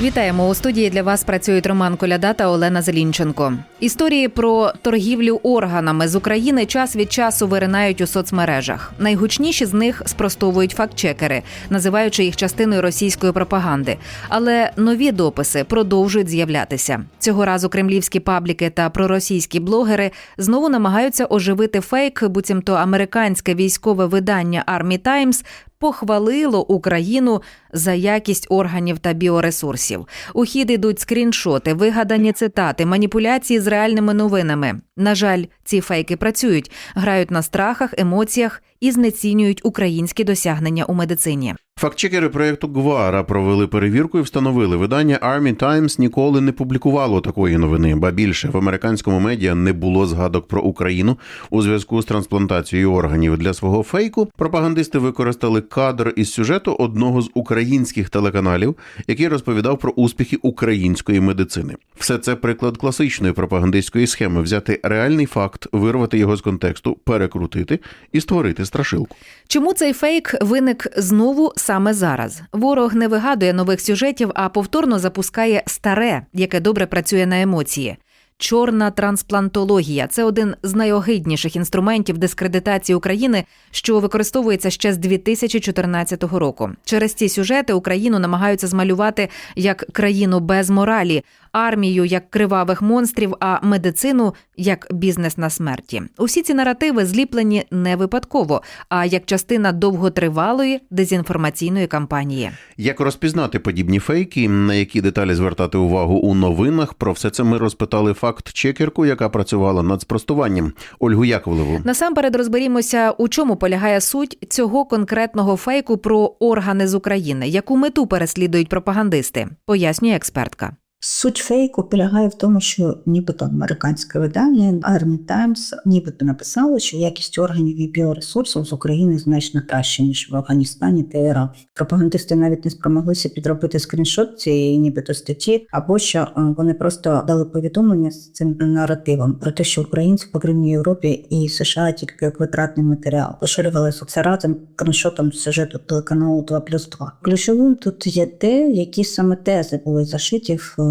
Вітаємо у студії. Для вас працюють Роман Коляда та Олена Зелінченко. Історії про торгівлю органами з України час від часу виринають у соцмережах. Найгучніші з них спростовують фактчекери, називаючи їх частиною російської пропаганди. Але нові дописи продовжують з'являтися. Цього разу кремлівські пабліки та проросійські блогери знову намагаються оживити фейк, буцімто американське військове видання Army Times похвалило Україну за якість органів та біоресурсів. У хід ідуть скріншоти, вигадані цитати, маніпуляції з реальними новинами. На жаль, ці фейки працюють, грають на страхах, емоціях і знецінюють українські досягнення у медицині. Фактчекери проєкту Гвара провели перевірку і встановили, видання Army Times ніколи не публікувало такої новини, ба більше в американському медіа не було згадок про Україну у зв'язку з трансплантацією органів для свого фейку. Пропагандисти використали кадр із сюжету одного з українських телеканалів, який розповідав про успіхи української медицини. Все це приклад класичної пропагандистської схеми: взяти реальний факт, вирвати його з контексту, перекрутити і створити страшилку. Чому цей фейк виник знову саме зараз? Ворог не вигадує нових сюжетів, а повторно запускає старе, яке добре працює на емоції. Чорна трансплантологія це один з найогидніших інструментів дискредитації України, що використовується ще з 2014 року. Через ці сюжети Україну намагаються змалювати як країну без моралі, армію як кривавих монстрів, а медицину як бізнес на смерті. Усі ці наративи зліплені не випадково, а як частина довготривалої дезінформаційної кампанії. Як розпізнати подібні фейки, на які деталі звертати увагу у новинах? Про все це ми розпитали факт-чекерку, яка працювала над спростуванням Ольгу Яковлеву. Насамперед розберімося, у чому полягає суть цього конкретного фейку про органи з України, яку мету переслідують пропагандисти, пояснює експертка. Суть фейку полягає в тому, що нібито американське видання Army Times нібито написало, що якість органів і біоресурсів з України значно краще, ніж в Афганістані та Іраку. Пропагандисти навіть не спромоглися підробити скріншот цієї нібито статті, або що е, вони просто дали повідомлення з цим наративом про те, що українці Погрібній Європі і США тільки як витратний матеріал поширювали це разом скріншотом сюжету телеканалу 2 плюс 2. Ключовим тут є те, які саме тези були зашиті в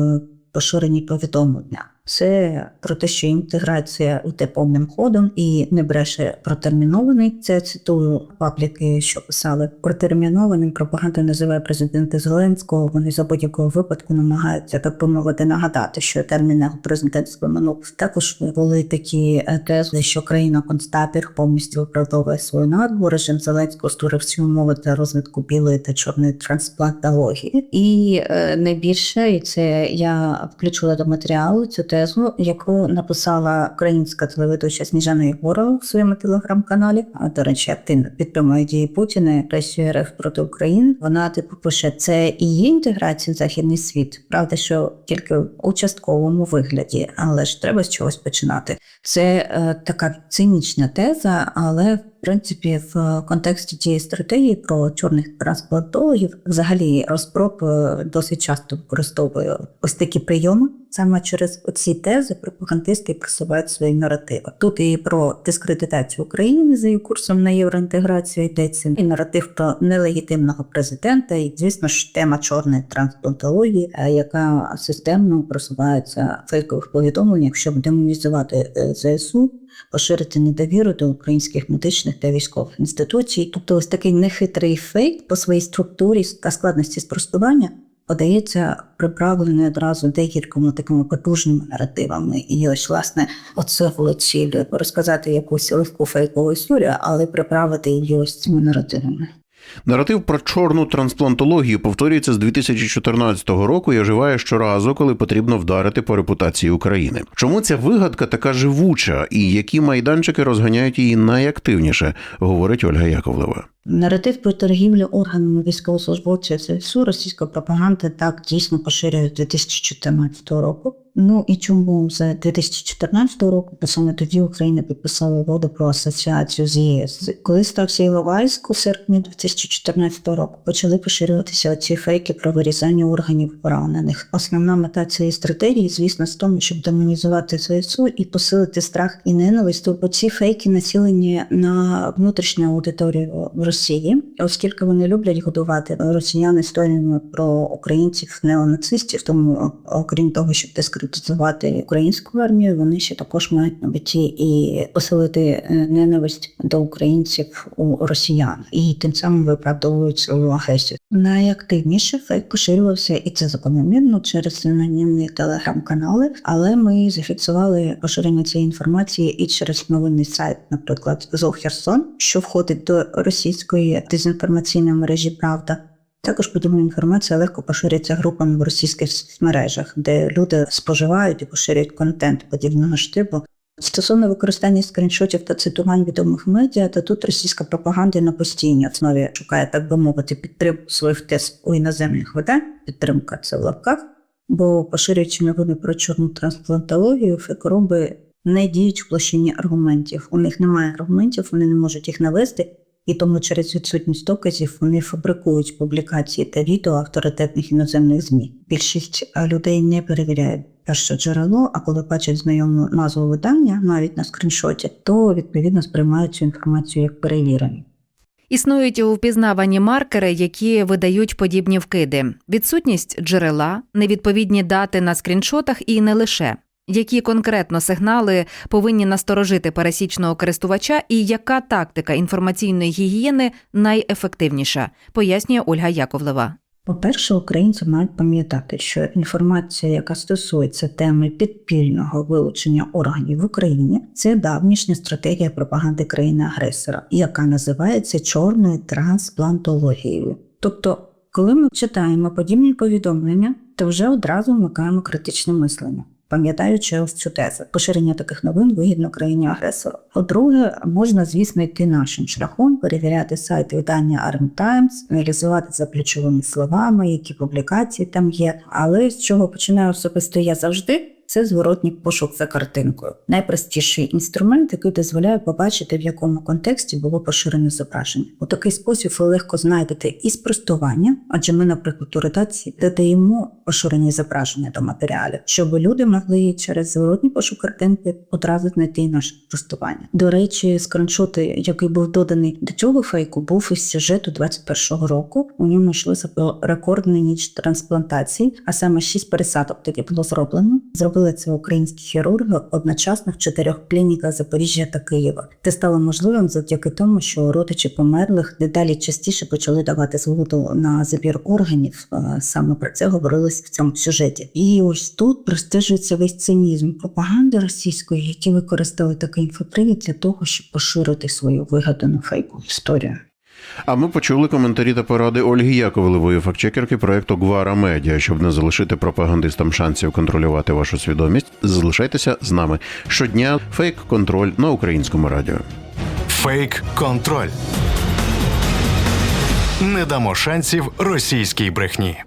поширені повідомлення. Це про те, що інтеграція йде повним ходом і не бреше протермінований. Це цитую пабліки, що писали протермінованим. Пропаганда називає президента Зеленського. Вони за будь-якого випадку намагаються так би нагадати, що термін його споминув. Також були такі е, тези, що країна концтабір повністю виправдовує свою назву. Режим Зеленського створив всі умови для розвитку білої та чорної трансплантології. І е, найбільше, і це я включила до матеріалу цю тезу, яку написала українська телеведуча Сніжана Єгорова в своєму телеграм-каналі. А до речі, активно підтримує дії Путіна, агресію РФ проти України. Вона типу пише, це і є інтеграція в західний світ. Правда, що тільки у частковому вигляді, але ж треба з чогось починати. Це е, така цинічна теза, але в принципі, в контексті цієї стратегії про чорних трансплантологів взагалі розпроб е, досить часто використовує ось такі прийоми. Саме через оці тези пропагандисти просувають свої наративи. Тут і про дискредитацію України за її курсом на євроінтеграцію йдеться, і наратив про нелегітимного президента, і звісно ж тема чорної трансплантології, е, яка системно просувається фейкових повідомленнях, щоб демонізувати е, ЗСУ поширити недовіру до українських медичних та військових інституцій. Тобто, ось такий нехитрий фейк по своїй структурі та складності спростування подається приправлений одразу декількома такими потужними наративами. І ось, власне, оце було ціль розказати якусь легку фейкову історію, але приправити її ось цими наративами. Наратив про чорну трансплантологію повторюється з 2014 року і оживає щоразу, коли потрібно вдарити по репутації України. Чому ця вигадка така живуча і які майданчики розганяють її найактивніше, говорить Ольга Яковлева. Наратив про торгівлю органами військовослужбовців ЗСУ російська пропаганда так дійсно поширює з 2014 року. Ну і чому з 2014 року, бо саме тоді Україна підписала угоду про асоціацію з ЄС. Коли стався Іловайськ у серпні 2014 року, почали поширюватися ці фейки про вирізання органів поранених. Основна мета цієї стратегії, звісно, в тому, щоб демонізувати ЗСУ і посилити страх і ненависть. Тобто ці фейки націлені на внутрішню аудиторію в Росії, оскільки вони люблять годувати росіян історіями про українців неонацистів. Тому, окрім того, щоб дискредитувати українську армію, вони ще також мають на меті і посилити е, ненависть до українців у росіян, і тим самим виправдовують свою агресію. Найактивніше фейк поширювався, і це закономірно через анонімні телеграм-канали. Але ми зафіксували поширення цієї інформації і через новинний сайт, наприклад, Зов Херсон, що входить до російської дезінформаційної мережі Правда. Також подібна інформація легко поширюється групами в російських мережах, де люди споживають і поширюють контент подібного ж типу. Стосовно використання скріншотів та цитувань відомих медіа, то тут російська пропаганда на постійній основі шукає, так би мовити, підтримку своїх тез у іноземних видань. Підтримка це в лапках, бо поширюючи новини про чорну трансплантологію, фекороби не діють в площині аргументів. У них немає аргументів, вони не можуть їх навести, і тому через відсутність доказів вони фабрикують публікації та відео авторитетних іноземних ЗМІ. Більшість людей не перевіряють перше джерело, а коли бачать знайому назву видання, навіть на скріншоті, то відповідно сприймають цю інформацію як перевірену. Існують у впізнаванні маркери, які видають подібні вкиди: відсутність джерела, невідповідні дати на скріншотах і не лише. Які конкретно сигнали повинні насторожити пересічного користувача, і яка тактика інформаційної гігієни найефективніша, пояснює Ольга Яковлева. По-перше, українці мають пам'ятати, що інформація, яка стосується теми підпільного вилучення органів в Україні, це давнішня стратегія пропаганди країни-агресора, яка називається чорною трансплантологією. Тобто, коли ми читаємо подібні повідомлення, то вже одразу вмикаємо критичне мислення. Пам'ятаючи ось цю тезу, поширення таких новин вигідно країні агресору. По-друге, можна, звісно, йти нашим шляхом, перевіряти сайт видання Arm Times, аналізувати за ключовими словами, які публікації там є. Але з чого починаю особисто я завжди. Це зворотній пошук за картинкою. Найпростіший інструмент, який дозволяє побачити, в якому контексті було поширене зображення. У такий спосіб ви легко знайдете і спростування, адже ми, наприклад, у редакції додаємо поширені зображення до матеріалів, щоб люди могли через зворотній пошук картинки одразу знайти наше спростування. До речі, скріншоти, який був доданий до цього фейку, був із сюжету 21-го року. У ньому про рекордну ніч трансплантацій, а саме шість пересадок тоді було зроблено. Зробили це українські хірурги одночасно в чотирьох клініках Запоріжжя та Києва. Це стало можливим завдяки тому, що родичі померлих дедалі частіше почали давати згоду на забір органів. Е, Саме про це говорилось в цьому сюжеті. І ось тут простежується весь цинізм пропаганди російської, які використали такий інфопривід для того, щоб поширити свою вигадану фейку історію. А ми почули коментарі та поради Ольги Яковлевої, фактчекерки проекту Гвара Медіа. Щоб не залишити пропагандистам шансів контролювати вашу свідомість, залишайтеся з нами щодня. Фейк контроль на українському радіо. Фейк контроль. Не дамо шансів російській брехні.